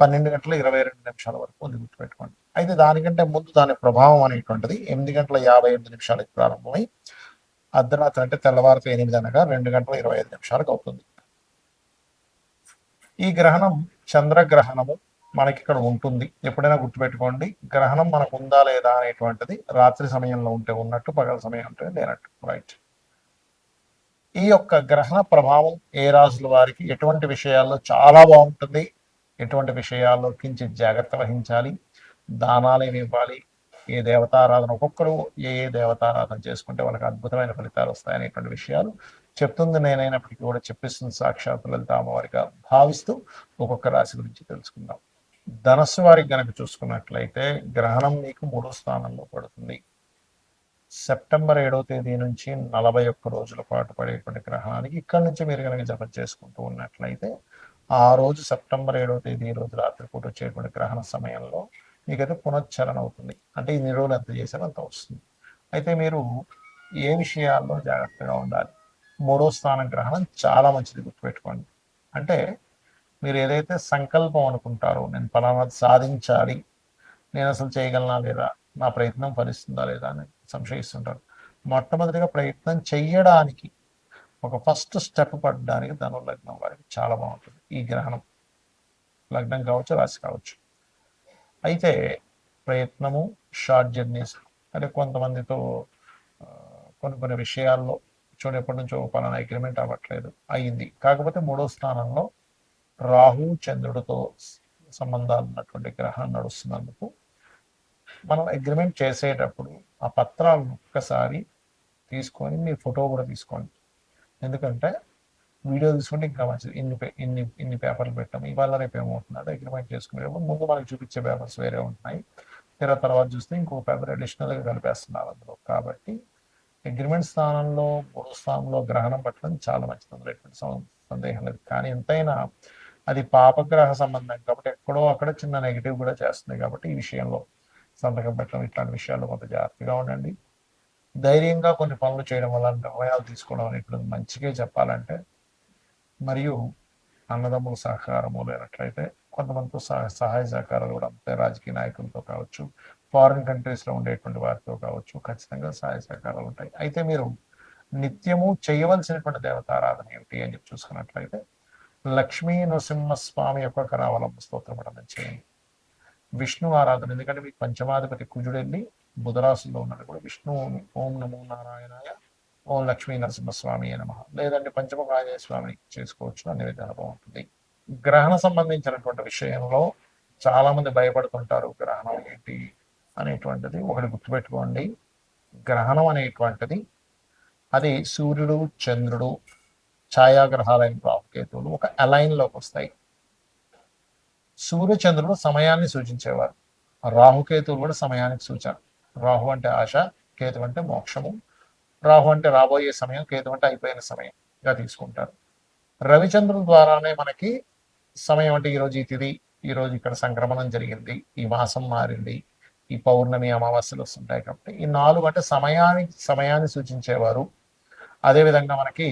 పన్నెండు గంటల ఇరవై రెండు నిమిషాల వరకు ఉంది గుర్తుపెట్టుకోండి. అయితే దానికంటే ముందు దాని ప్రభావం అనేటువంటిది ఎనిమిది గంటల యాభై ఎనిమిది నిమిషాలకి ప్రారంభమై అర్ధరాత్రి అంటే తెల్లవారితో ఎనిమిది అనగా రెండు గంటల ఇరవై ఐదు నిమిషాలకు అవుతుంది. ఈ గ్రహణం చంద్రగ్రహణము మనకి ఇక్కడ ఉంటుంది. ఎప్పుడైనా గుర్తుపెట్టుకోండి గ్రహణం మనకు ఉందా లేదా అనేటువంటిది రాత్రి సమయంలో ఉంటే ఉన్నట్టు పగల సమయం ఉంటే లేనట్టు. రైట్ ఈ యొక్క గ్రహణ ప్రభావం ఏ రాజుల వారికి ఎటువంటి విషయాల్లో చాలా బాగుంటుంది ఎటువంటి విషయాల్లో కించిత్ జాగ్రత్త వహించాలి? దానాలు ఏమి ఇవ్వాలి? ఏ దేవతారాధన ఒక్కొక్కరు ఏ ఏ దేవతారాధన చేసుకుంటే వాళ్ళకి అద్భుతమైన ఫలితాలు వస్తాయనేటువంటి విషయాలు చెప్తుంది. నేనైనప్పటికీ కూడా చెప్పిస్తుంది సాక్షాత్ లలిత అమ్మవారిగా. భావిస్తూ ఒక్కొక్క రాశి గురించి తెలుసుకుందాం. ధనస్సు వారికి కనుక చూసుకున్నట్లయితే గ్రహణం మీకు మూడో స్థానంలో పడుతుంది. సెప్టెంబర్ ఏడవ తేదీ నుంచి నలభై ఒక్క రోజుల పాటు పడేటువంటి గ్రహణానికి ఇక్కడి నుంచి మీరు కనుక జపం చేసుకుంటూ ఉన్నట్లయితే ఆ రోజు సెప్టెంబర్ ఏడవ తేదీ రోజు రాత్రిపూట వచ్చేటువంటి గ్రహణ సమయంలో మీకైతే పునశ్చరణ అవుతుంది. అంటే ఇన్ని రోజులు ఎంత చేశారో అంత వస్తుంది. అయితే మీరు ఏ విషయాల్లో జాగ్రత్తగా ఉండాలి? మూడో స్థానం గ్రహణం చాలా మంచిది గుర్తుపెట్టుకోండి. అంటే మీరు ఏదైతే సంకల్పం అనుకుంటారో నేను ఫలానా సాధించాలి నేను అసలు చేయగలనా లేదా నా ప్రయత్నం ఫలిస్తుందా లేదా అని సంశయిస్తుంటారు. మొట్టమొదటిగా ప్రయత్నం చెయ్యడానికి ఒక ఫస్ట్ స్టెప్ పడడానికి ధనుర్లగ్నం వారికి చాలా బాగుంటుంది. ఈ గ్రహణం. లగ్నం కావచ్చు రాశి కావచ్చు. అయితే ప్రయత్నము షార్ట్ జర్నీస్ అంటే కొంతమందితో కొన్ని కొన్ని విషయాల్లో చూడ ఎప్పటి నుంచో పలానా అగ్రిమెంట్ అవ్వట్లేదు అయ్యింది కాకపోతే మూడో స్థానంలో రాహు చంద్రుడితో సంబంధాలు ఉన్నటువంటి గ్రహం నడుస్తున్నందుకు మనం అగ్రిమెంట్ చేసేటప్పుడు ఆ పత్రాలను ఒక్కసారి తీసుకొని మీ ఫోటో కూడా తీసుకోండి. ఎందుకంటే వీడియో తీసుకుంటే ఇంకా మంచిది. ఇన్ని ఇన్ని ఇన్ని పేపర్లు పెట్టాము ఇవాళ రేపు ఏమవుతుంది అగ్రిమెంట్ చేసుకునేటప్పుడు ముందు మనకి చూపించే పేపర్స్ వేరే ఉంటున్నాయి. తీరా తర్వాత చూస్తే ఇంకో పేపర్ అడిషనల్గా కలిపేస్తున్నారు అందులో. కాబట్టి అగ్రిమెంట్ స్థానంలో మూడో స్థానంలో గ్రహణం పట్టడం చాలా మంచిది. అందులో ఎటువంటి సందేహం లేదు. కానీ ఎంతైనా అది పాపగ్రహ సంబంధం కాబట్టి ఎక్కడో అక్కడ చిన్న నెగిటివ్ కూడా చేస్తుంది కాబట్టి ఈ విషయంలో సంతకం పెట్టడం ఇట్లాంటి విషయాల్లో కొంత జాగ్రత్తగా ఉండండి. ధైర్యంగా కొన్ని పనులు చేయడం వల్ల నిర్ణయాలు తీసుకోవడం అనేటువంటి మంచిగా చెప్పాలంటే మరియు అన్నదమ్ముల సహకారము లేనట్లయితే కొంతమందితో సహాయ సహకారాలు కూడా అంతే. రాజకీయ నాయకులతో కావచ్చు ఫారిన్ కంట్రీస్లో ఉండేటువంటి వారితో కావచ్చు ఖచ్చితంగా సహాయ సహకారాలు ఉంటాయి. అయితే మీరు నిత్యము చేయవలసినటువంటి దేవతారాధన ఏమిటి అని చెప్పి చూసుకున్నట్లయితే లక్ష్మీ నృసింహస్వామి యొక్క కరావలంబ స్తోత్రం పఠనం చేయండి. విష్ణు ఆరాధన ఎందుకంటే మీకు పంచమాధిపతి కుజుడు వెళ్ళి బుధరాశుల్లో ఉన్నాడు కూడా విష్ణు ఓం నమో నారాయణాయ ఓం లక్ష్మీ నరసింహస్వామి నమ. లేదంటే పంచముఖ ఆంజనేయ స్వామిని చేసుకోవచ్చు అన్ని విధాలు బాగుంటుంది గ్రహణ సంబంధించినటువంటి విషయంలో చాలా మంది భయపడుతుంటారు గ్రహణం ఏంటి అనేటువంటిది ఒకటి గుర్తుపెట్టుకోండి. గ్రహణం అనేటువంటిది అది సూర్యుడు చంద్రుడు ఛాయాగ్రహాలైన రాహుకేతువులు ఒక అలైన్లోకి వస్తాయి. సూర్యచంద్రుడు సమయాన్ని సూచించేవారు. రాహుకేతువులు కూడా సమయానికి సూచన. రాహు అంటే ఆశ కేతు అంటే మోక్షము రాహు అంటే రాబోయే సమయం కేతు అంటే అయిపోయిన సమయంగా తీసుకుంటారు. రవిచంద్రుని ద్వారానే మనకి సమయం అంటే ఈరోజు ఈ తిథి ఈరోజు ఇక్కడ సంక్రమణం జరిగింది ఈ మాసం మారింది ఈ పౌర్ణమి అమావాస్యలు వస్తుంటాయి కాబట్టి ఈ నాలుగు అంటే సమయానికి సమయాన్ని సూచించేవారు. అదేవిధంగా మనకి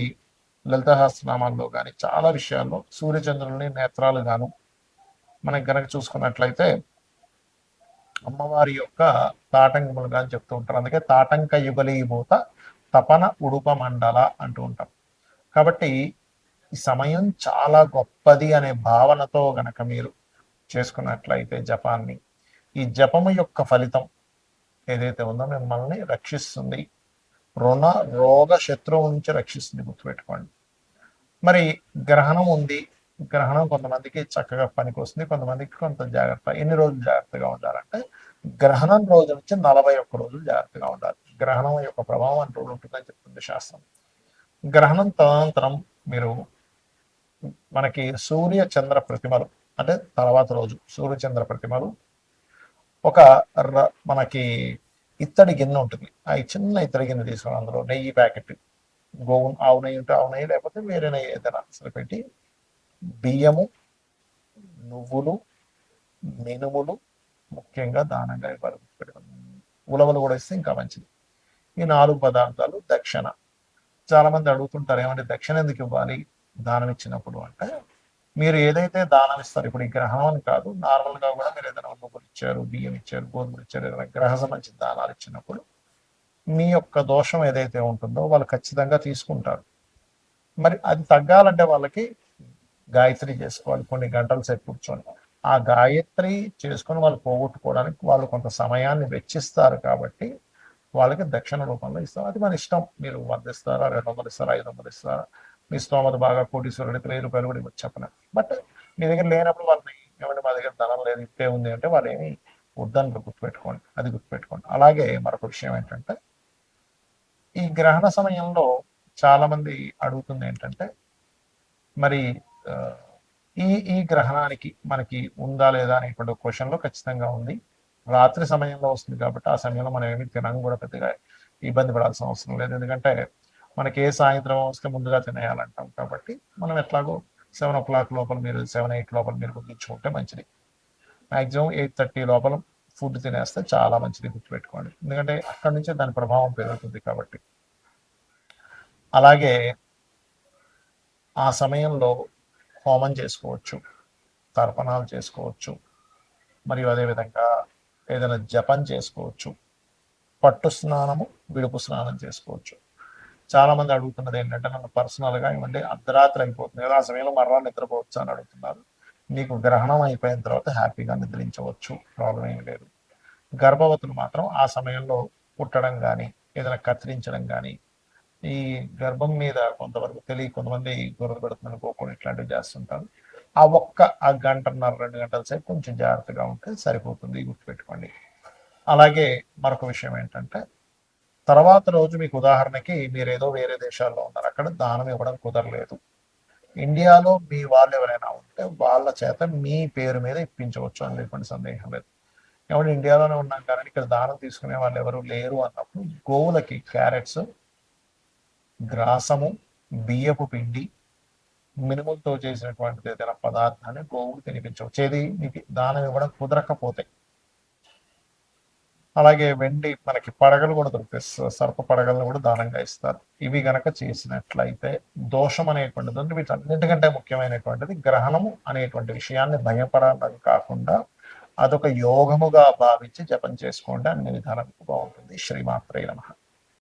లలితహాస్త్రనామాల్లో కానీ చాలా విషయాల్లో సూర్యచంద్రుల్ని నేత్రాలు గాను మనకి కనుక చూసుకున్నట్లయితే అమ్మవారి యొక్క తాటంకములు కానీ చెప్తూ ఉంటారు. అందుకే తాటంక యుగలీభూత తపన ఉడుప మండల అంటూ ఉంటాం. కాబట్టి ఈ సమయం చాలా గొప్పది అనే భావనతో గనక మీరు చేసుకున్నట్లయితే జపాన్ని ఈ జపము యొక్క ఫలితం ఏదైతే ఉందో మిమ్మల్ని రక్షిస్తుంది. రుణ రోగ శత్రువు నుంచి రక్షిస్తుంది గుర్తుపెట్టుకోండి. మరి గ్రహణం ఉంది. గ్రహణం కొంతమందికి చక్కగా పనికి వస్తుంది కొంతమందికి కొంత జాగ్రత్త ఎన్ని రోజులు జాగ్రత్తగా ఉండాలంటే గ్రహణం రోజు నుంచి నలభై ఒక్క రోజులు జాగ్రత్తగా ఉండాలి. గ్రహణం యొక్క ప్రభావం అంటూ ఉంటుందని చెప్తుంది శాస్త్రం. గ్రహణం తదనంతరం మీరు మనకి సూర్య చంద్ర ప్రతిమలు అంటే తర్వాత రోజు సూర్య చంద్ర ప్రతిమలు ఒక మనకి ఇత్తడి గిన్నె ఉంటుంది. ఆ చిన్న ఇత్తడి గిన్నె తీసుకుని అందులో నెయ్యి ప్యాకెట్ గోవు ఆవు నెయ్యి ఉంటే ఆవు నెయ్యి లేకపోతే వేరే నెయ్యి ఏదైనా అసలు పెట్టి బియ్యము నువ్వులు మినుములు ముఖ్యంగా దానంగా ఇవ్వాలి. ఉలవలు కూడా ఇస్తే ఇంకా మంచిది. ఈ నాలుగు పదార్థాలు దక్షిణ. చాలా మంది అడుగుతుంటారు ఏమంటే దక్షిణ ఎందుకు ఇవ్వాలి? దానం ఇచ్చినప్పుడు అంటే మీరు ఏదైతే దానం ఇస్తారు ఇప్పుడు ఈ గ్రహణం అని కాదు నార్మల్గా కూడా మీరు ఏదైనా నువ్వులు ఇచ్చారు బియ్యం ఇచ్చారు గోధుమలు ఇచ్చారు ఏదైనా గ్రహ సంబంధించిన దానాలు ఇచ్చినప్పుడు మీ యొక్క దోషం ఏదైతే ఉంటుందో వాళ్ళు ఖచ్చితంగా తీసుకుంటారు. మరి అది తగ్గాలంటే వాళ్ళకి గాయత్రి చేసుకోవాలి కొన్ని గంటల సేపు కూర్చొని. ఆ గాయత్రి చేసుకొని వాళ్ళు పోగొట్టుకోవడానికి వాళ్ళు కొంత సమయాన్ని వెచ్చిస్తారు కాబట్టి వాళ్ళకి దక్షిణ రూపంలో ఇస్తాం. అది మన ఇష్టం. మీరు వంద ఇస్తారా రెండు వందలు ఇస్తారా ఐదు వందలు ఇస్తారా? మీ స్తోమత బాగా కోటీశ్వరుడికి వెయ్యి రూపాయలు కూడా ఇవ్వచ్చు చెప్పను? బట్ మీ దగ్గర లేనప్పుడు వాళ్ళని ఏమంటే మా దగ్గర ధనం లేదు ఇప్పే ఉంది అంటే వాళ్ళు ఏమి వద్దని గుర్తుపెట్టుకోండి. అది గుర్తుపెట్టుకోండి. అలాగే మరొక విషయం ఏంటంటే ఈ గ్రహణ సమయంలో చాలా మంది అడుగుతుంది ఏంటంటే మరి ఈ ఈ గ్రహణానికి మనకి ఉందా లేదా అనేటువంటి క్వశ్చన్లో ఖచ్చితంగా ఉంది. రాత్రి సమయంలో వస్తుంది కాబట్టి ఆ సమయంలో మనం ఏమి తినడం కూడా పెద్దగా ఇబ్బంది పడాల్సిన అవసరం లేదు. ఎందుకంటే మనకి ఏ సాయంత్రం వస్తే ముందుగా తినేయాలంటాం కాబట్టి మనం ఎట్లాగో సెవెన్ ఓ క్లాక్ లోపల మీరు సెవెన్ ఎయిట్ లోపల మీరు గుర్తించుకుంటే మంచిది. మాక్సిమం ఎయిట్ థర్టీ లోపల ఫుడ్ తినేస్తే చాలా మంచిది గుర్తుపెట్టుకోండి. ఎందుకంటే అక్కడి నుంచే దాని ప్రభావం పెరుగుతుంది కాబట్టి. అలాగే ఆ సమయంలో హోమం చేసుకోవచ్చు తర్పణాలు చేసుకోవచ్చు మరియు అదేవిధంగా ఏదైనా జపం చేసుకోవచ్చు పట్టు స్నానము విడుపు స్నానం చేసుకోవచ్చు. చాలా మంది అడుగుతున్నది ఏంటంటే నన్ను పర్సనల్గా ఏమంటే అర్ధరాత్రి అయిపోతుంది కదా ఆ సమయంలో మరలా నిద్రపోవచ్చు అని అడుగుతున్నారు. మీకు గ్రహణం అయిపోయిన తర్వాత హ్యాపీగా నిద్రించవచ్చు ప్రాబ్లం ఏం లేదు. గర్భవతులు మాత్రం ఆ సమయంలో పుట్టడం కానీ ఏదైనా కత్తిరించడం కానీ ఈ గర్భం మీద కొంతవరకు తెలియ కొంతమంది గొర్రెలు పెడుతుందని కోకుండా ఇట్లాంటివి చేస్తుంటారు. ఆ ఒక్క ఆ గంటన్నర రెండు గంటల సేపు కొంచెం జాగ్రత్తగా ఉంటే సరిపోతుంది. గుర్తుపెట్టుకోండి. అలాగే మరొక విషయం ఏంటంటే తర్వాత రోజు మీకు ఉదాహరణకి మీరు ఏదో వేరే దేశాల్లో ఉన్నారు. అక్కడ దానం ఇవ్వడం కుదరలేదు. ఇండియాలో మీ వాళ్ళు ఎవరైనా ఉంటే వాళ్ళ చేత మీ పేరు మీద ఇప్పించవచ్చు అని ఎటువంటి సందేహం లేదు. ఏమంటే ఇండియాలోనే ఉన్నాం కానీ ఇక్కడ దానం తీసుకునే వాళ్ళు ఎవరు లేరు అన్నప్పుడు గోవులకి క్యారెట్స్ గ్రాసము బియ్యపు పిండి మినుములతో చేసినటువంటిది ఏదైనా పదార్థాన్ని గోవుకు తినిపించవచ్చు. ఏది నీకు దానం ఇవ్వడం కుదరకపోతే. అలాగే వెండి మనకి పడగలు కూడా దొరుకుతాయి. సర్ప పడగలను కూడా దానంగా ఇస్తారు. ఇవి గనక చేసినట్లయితే దోషం అనేటువంటిది ఉంది. వీటన్నిటికంటే ముఖ్యమైనటువంటిది గ్రహణము అనేటువంటి విషయాన్ని భయపడడం కాకుండా అదొక యోగముగా భావించి జపం చేసుకోండి. అన్ని విధాలకు బాగుంటుంది. శ్రీమాత్రే నమః.